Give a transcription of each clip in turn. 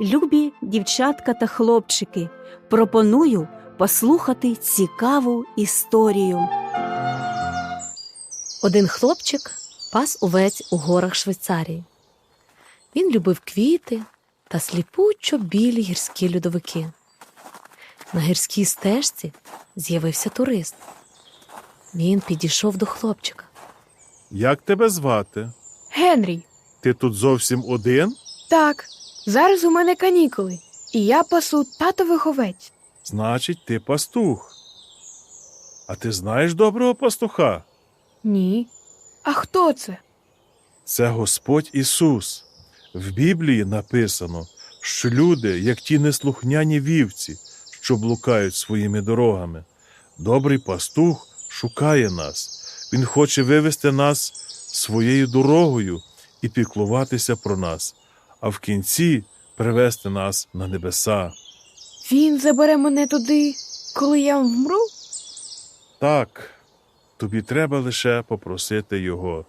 Любі дівчатка та хлопчики, пропоную послухати цікаву історію. Один хлопчик пас овець у горах Швейцарії. Він любив квіти та сліпучо білі гірські льодовики. На гірській стежці з'явився турист. Він підійшов до хлопчика. Як тебе звати? Генрій, Ти тут зовсім один? так, зараз у мене канікули, і я пасу татових овець. Значить, ти пастух. А ти знаєш доброго пастуха? Ні. А хто це? Це Господь Ісус. В Біблії написано, що люди, як ті неслухняні вівці, що блукають своїми дорогами. Добрий пастух шукає нас. Він хоче вивести нас своєю дорогою і піклуватися про нас, а в кінці привести нас на небеса. Він забере мене туди, коли я вмру? Так, тобі треба лише попросити Його,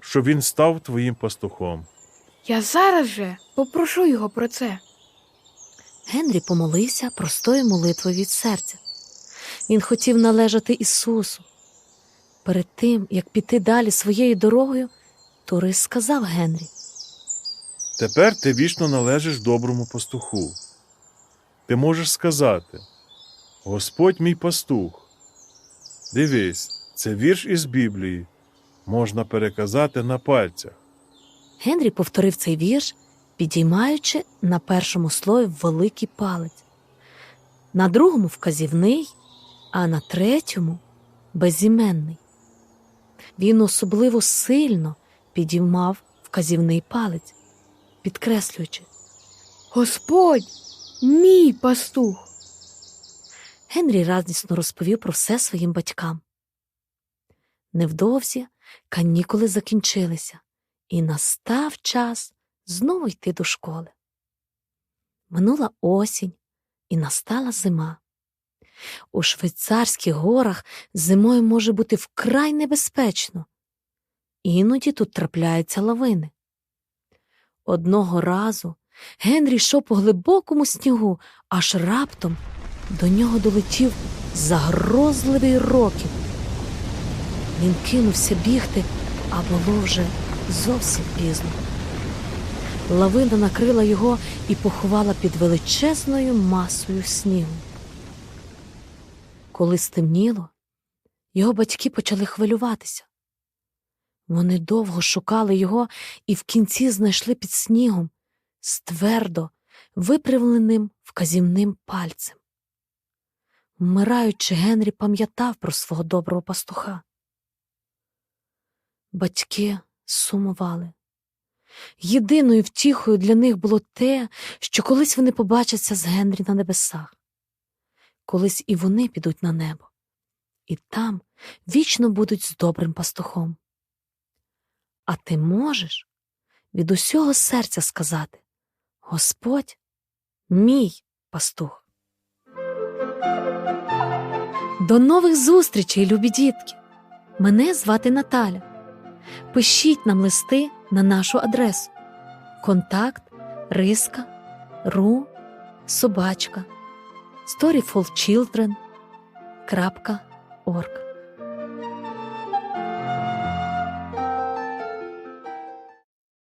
щоб він став твоїм пастухом. Я зараз же попрошу його про це. Генрі помолився простою молитвою від серця. Він хотів належати Ісусу. Перед тим, як піти далі своєю дорогою, турист сказав Генрі. Тепер ти вічно належиш доброму пастуху. Ти можеш сказати: Господь мій пастух. Дивись, це вірш із Біблії. Можна переказати на пальцях. Генрі повторив цей вірш, підіймаючи на першому слові великий палець, на другому вказівний, а на третьому безіменний. Він особливо сильно підіймав вказівний палець, підкреслюючи. Господь, мій пастух. Генрі радісно розповів про все своїм батькам. Невдовзі канікули закінчилися, і настав час знову йти до школи. Минула осінь, і настала зима. У швейцарських горах зимою може бути вкрай небезпечно. Іноді тут трапляються лавини. Одного разу Генрі йшов по глибокому снігу, аж раптом до нього долетів загрозливий років. Він кинувся бігти, а було вже зовсім пізно. Лавина накрила його і поховала під величезною масою снігу. Коли стемніло, його батьки почали хвилюватися. Вони довго шукали його і в кінці знайшли під снігом з твердо випрямленим вказівним пальцем. Вмираючи, Генрі пам'ятав про свого доброго пастуха. Батьки сумували. Єдиною втіхою для них було те, що колись вони побачаться з Генрі на небесах, колись і вони підуть на небо, і там вічно будуть з добрим пастухом. А ти можеш від усього серця сказати Господь мій пастух. До нових зустрічей, любі дітки! Мене звати Наталя. Пишіть нам листи на нашу адресу контакт риска ру собачка storyfulchildren.org